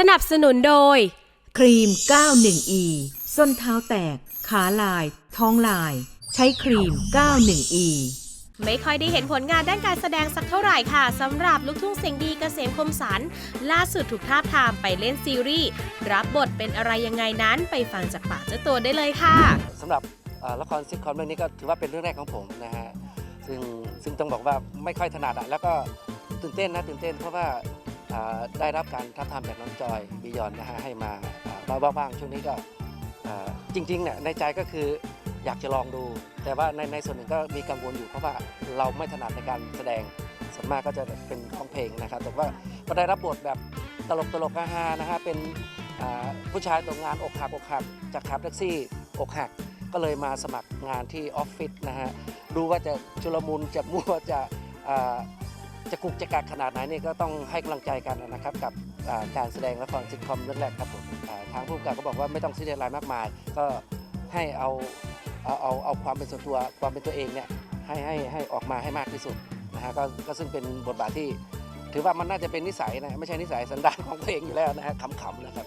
สนับสนุนโดย ครีม 91E ส้นเท้าแตก ขาลาย ท้องลาย ใช้ครีม 91E ไม่ค่อยได้เห็นผลงานด้านการแสดงสักเท่าไหร่ค่ะสำหรับลูกทุ่งเสียงดีเกษมคมสัน ล่าสุดถูกท้าบทามไปเล่นซีรีส์รับบทเป็นอะไรยังไงนั้นไปฟังจากปากเจ้าตัวได้เลยค่ะสำหรับเอ่อละครซิทคอมเรื่องนี้ก็ถือว่าเป็นเรื่องแรกของผมนะฮะซึ่งซึ่งต้องบอกว่าไม่ค่อยถนัดอะแล้วก็ตื่นเต้นนะตื่นเต้นเพราะว่าอ่า ได้รับการท้าบทามจากน้องจอยบิยอนนะฮะให้มาบ้าบ้างๆช่วงนี้ก็จริงๆเนี่ยในใจก็คืออยากจะลองดู แต่ว่าในในส่วนหนึ่งก็มีกังวลอยู่เพราะว่าเราไม่ถนัดในการแสดงส่วนมากก็จะเป็นร้องเพลงนะครับ แต่ว่าก็ได้รับบทแบบตลกตลกฮาๆนะฮะเป็นผู้ชายตกงานอกหักอกหักจากขับแท็กซี่อกหักก็เลยมาสมัครงานที่ออฟฟิศนะฮะดูว่าจะชุลมุนจะมั่วจะ จะกุกจะกักขนาดไหนนี่ก็ต้องให้กำลังใจกันนะครับกับอ่าการแสดงละครซิทคอมเรื่องแรกครับผมอ่าทางผู้กำกับก็บอกว่าไม่ต้องซีเรียสอะไรมากมาย ก็ให้เอาเอาเอาเอาความเป็นส่วนตัวความเป็นตัวเองเนี่ยให้ให้ให้ออกมาให้มากที่สุดนะฮะก็ก็ซึ่งเป็นบทบาทที่ ถือว่ามันน่าจะเป็นนิสัยนะไม่ใช่นิสัยสันดานของตัวเองอยู่แล้วนะฮะขำๆนะครับ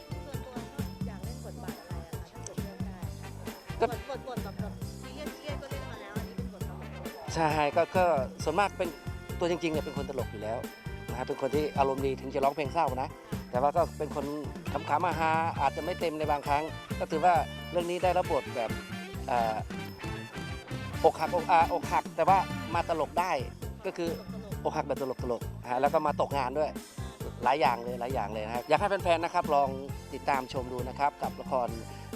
อยากเล่นบทบาทอะไรอะคะถ้าเกิดเลือกได้ก็บทบทบทแบบแบบเครียดเครียดก็เล่นมาแล้วอันนี้เป็นบทตลกใช่ก็ก็ส่วนมากเป็น ตัวจริงๆเนี่ยเป็นคนตลกอยู่แล้วนะฮะเป็นคนที่อารมณ์ดีถึงจะร้องเพลงเศร้านะ แต่ว่าก็เป็นคนขำๆมาฮาอาจจะไม่เต็มในบางครั้ง ก็ถือว่าเรื่องนี้ได้รับบทแบบเอ่ออกหักอกอาอกหัก แต่ว่ามาตลกได้ก็คืออกหักแบบตลกตลกๆนะฮะแล้วก็มาตกงานด้วย หลายอย่างเลยหลายอย่างเลยนะครับอยากให้แฟนๆนะครับลองติดตามชมดูนะครับกับละคร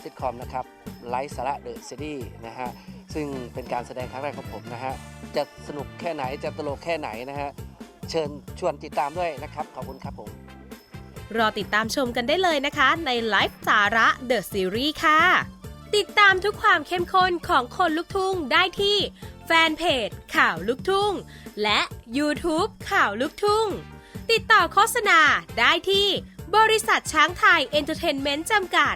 ซิทคอมนะครับไลฟ์สาระเดอะซีรีส์นะฮะซึ่งเป็นการแสดงครั้งแรกของผมนะฮะจะสนุกแค่ไหนจะตลกแค่ไหนนะฮะเชิญชวนติดตามด้วยนะครับ ขอบคุณครับผม รอติดตามชมกันได้เลยนะคะ ในไลฟ์สาระเดอะซีรีส์ค่ะ ติดตามทุกความเข้มข้นของคนลุกทุ่งได้ที่แฟนเพจข่าวลุกทุ่ง และ YouTube ข่าวลุกทุ่ง ติดต่อโฆษณาได้ที่บริษัทช้างไทยเอนเตอร์เทนเมนต์จำกัด